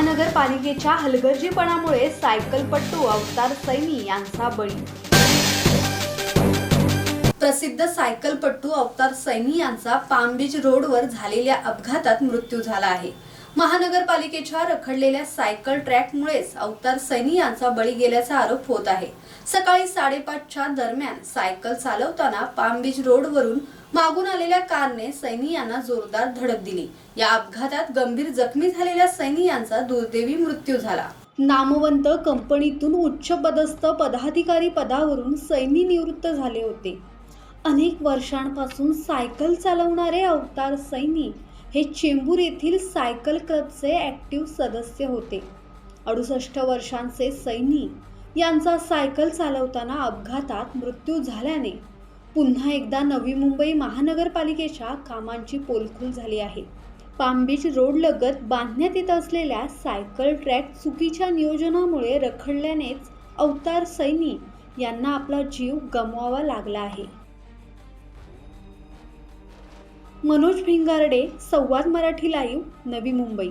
महानगरपालिकेच्या हलगर्जीपणामुळे सायकलपट्टू अवतार सैनी यांचा बळी. प्रसिद्ध सायकलपट्टू अवतार सैनी यांचा पामबीच रोडवर झालेल्या अपघातात मृत्यू झाला आहे. महानगरपालिकेच्या रखडलेल्या सायकल ट्रॅकमुळेच अवतार सैनी यांचा बळी गेल्याचा आरोप होत आहे. सकाळी साडेपाचच्या दरम्यान सायकल चालवताना पामबीच रोडवरून मागून आलेल्या कारने सैनी यांना जोरदार धडक दिली. या अपघातात गंभीर जखमी झालेल्या सैनी यांचा दुर्दैवी मृत्यू झाला. नामवंत कंपनीतून उच्च पदस्थ पदाधिकारी पदावरून सैनी निवृत्त झाले होते. अनेक वर्षांपासून सायकल चालवणारे अवतार सैनी हे चेंबूर येथील सायकल क्लबचे ॲक्टिव्ह सदस्य होते. अडुसष्ट वर्षांचे सैनी यांचा सायकल चालवताना अपघातात मृत्यू झाल्याने पुन्हा एकदा नवी मुंबई महानगरपालिकेच्या कामांची पोलखोल झाली आहे. पामबीच रोडलगत बांधण्यात येत असलेल्या सायकल ट्रॅक चुकीच्या नियोजनामुळे रखडल्यानेच अवतार सैनी यांना आपला जीव गमवावा लागला आहे. मनोज भिंगारडे संवाद मराठी लाईव्ह नवी मुंबई.